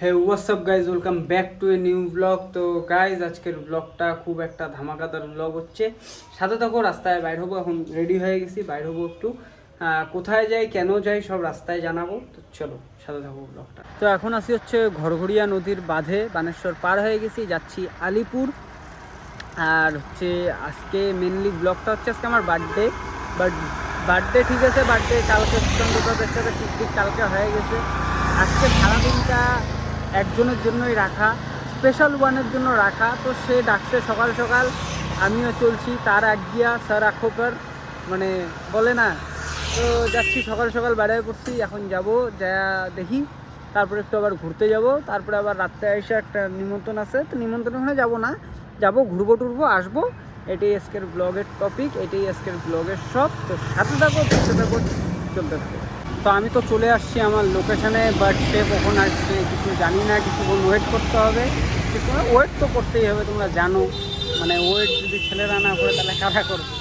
Hey WhatsApp guys welcome back to a new blog তো guys আজকের ব্লগটা খুব একটা ধামাকাদার ব্লগ হচ্ছে। সাথে থাকো, রাস্তায় বাইর হব। এখন রেডি হয়ে গেছি, বাইর হব একটু। কোথায় যাই, কেন যাই, সব রাস্তায় জানাব। তো চলো, সাথে থাকো ব্লগটা তো এখন আসি হচ্ছে ঘরঘরিয়া নদীর বাঁধে। বানেশ্বর পার হয়ে গেছি, যাচ্ছি আলিপুর। আর হচ্ছে আজকে মেনলি ব্লগটা হচ্ছে আজকে আমার বার্থডে বাট বার্থডে ঠিক আছে বার্থডে কালকে চন্দ্রপ্রদের সাথে ঠিক ঠিক কালকে হয়ে গেছে। আজকে সারাদিনটা একজনের জন্যই রাখা স্পেশাল ওয়ানের জন্য রাখা। তো সে ডাকছে সকাল সকাল, আমিও চলছি, তার এক গিয়া স্যার আখোপার মানে বলে না, তো যাচ্ছি সকাল সকাল বেড়ায় পড়ছি এখন যাব যা দেখি। তারপরে একটু আবার ঘুরতে যাব, তারপরে আবার রাত্রে এসে একটা নিমন্ত্রণ আছে, তো নিমন্ত্রণ নিমন্ত্রণে যাব না। যাব, ঘুরবো, টুরবো, আসব। এটাই আজকের ব্লগের টপিক এটাই আজকের ব্লগের সব তো সাথে থাকো, দেখতে থাকো, চলতে থাকো। তো আমি তো চলে আসছি আমার লোকেশানে বাট সে কখন আসছে কিছু জানি না কিছুক্ষণ ওয়েট করতে হবে। কিছু ওয়েট তো করতেই হবে, তোমরা জানো। মানে ওয়েট যদি ছেলেরা না করে, তাহলে কারা করবে?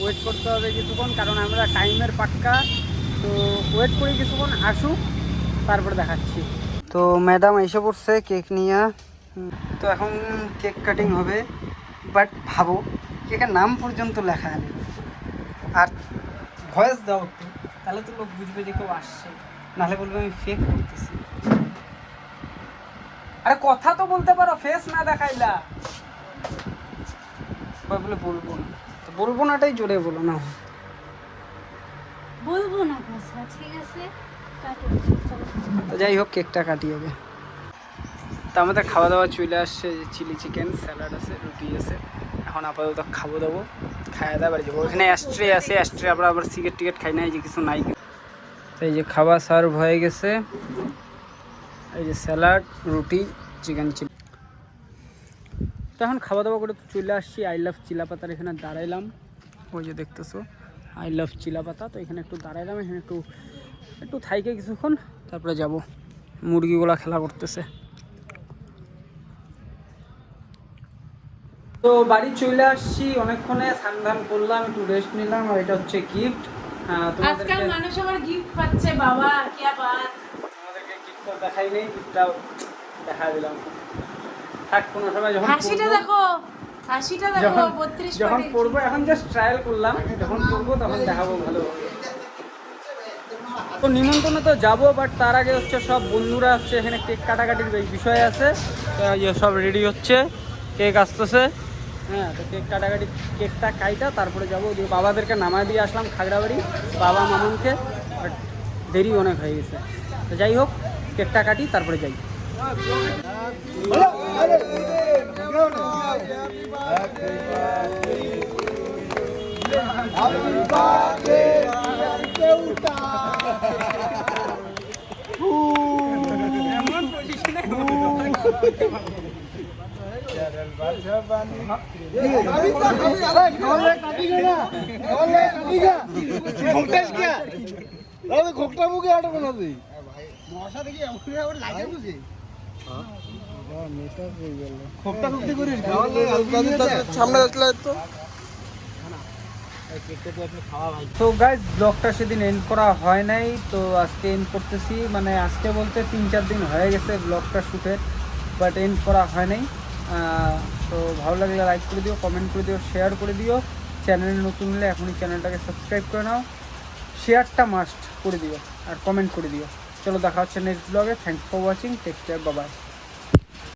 ওয়েট করতে হবে কিছুক্ষণ, কারণ আমরা টাইমের পাক্কা। তো ওয়েট করি কিছুক্ষণ, আসুক, তারপরে দেখাচ্ছি। তো ম্যাডাম এসে পড়ছে কেক নিয়ে। তো এখন কেক কাটিং হবে বাট ভাবো কেকের নাম পর্যন্ত লেখা আর ভয়েস দাও একটু। তাহলে তো লোক বুঝবে যে কেউ আসছে। নাহলে বলবে আমি ফেক করতেছি। আরে কথা তো বলতে পারো ফেস না দেখাইলা। বলে বলব না। তো বলব নাটাই জোরে বলো না। বলব না কথা ঠিক আছে? তো যাই হোক কেকটা কাটি আগে তো আমাদের খাওয়া দাওয়া চলে আসছে চিলি চিকেন স্যালাড আছে রুটি আছে। এখন আপাতত খাব দাবো। আবার খাই যে কিছু নাই। এই যে খাবার সার্ভ হয়ে গেছে। এই যে স্যালাড রুটি চিকেন চিলি তো এখন খাওয়া দাওয়া করে চলে আসছি। আই লাভ চিলাপাতার এখানে দাঁড়াইলাম। ওই যে দেখতেছো আই লাভ চিলাপাতা। তো এখানে একটু দাঁড়াইলাম, এখানে একটু একটু থাইকে কিছুক্ষণ, তারপরে যাব। মুরগিগুলা খেলা করতেছে। তো বাড়ি চলে আসছি অনেকক্ষণে সান্ধান করলাম একটু রেস্ট নিলাম আর এটা হচ্ছে গিফট আজকাল মানুষ আমার গিফট পাচ্ছে বাবা কি বাত তোমাদেরকে গিফটটা দেখাই নেই গিফটটা দেখা দিলাম। থাক কোনো সময় যখন হাসিটা দেখো হাসিটা দেখো 32 যখন পড়ব এখন জাস্ট ট্রায়াল করলাম যখন পড়ব তখন দেখাবো ভালো তো নিমন্ত্রণে তো যাব বাট তার আগে হচ্ছে সব বন্ধুরা হচ্ছে এখানে কেক কাটাকাটির বেশ বিষয় আছে। সব রেডি হচ্ছে কেক আসতেছে। হ্যাঁ তো কেক কাটাকাটি কেকটা কাইটা তারপরে যাব। দিয়ে বাবাদেরকে নামায় দিয়ে আসলাম খাগড়াবাড়ি বাবা মামনকে বাট দেরি অনেক হয়ে গেছে। তো যাই হোক কেকটা কাটি তারপরে যাই। তো ব্লগটা সেদিন এন্ড করা হয় নাই, তো আজকে এন্ড করতেছি। মানে আজকে বলতে তিন চার দিন হয়ে গেছে ব্লগটা শুটে বাট এন্ড করা হয় নাই। তো ভালো লাগলে লাইক করে দিও কমেন্ট করে দিও শেয়ার করে দিও। চ্যানেলে নতুন হলে এখনই চ্যানেলটাকে সাবস্ক্রাইব করে নাও। শেয়ারটা মাস্ট করে দিও আর কমেন্ট করে দিও। চলো দেখা হচ্ছে নেক্সট ব্লগে thank for watching take care Babai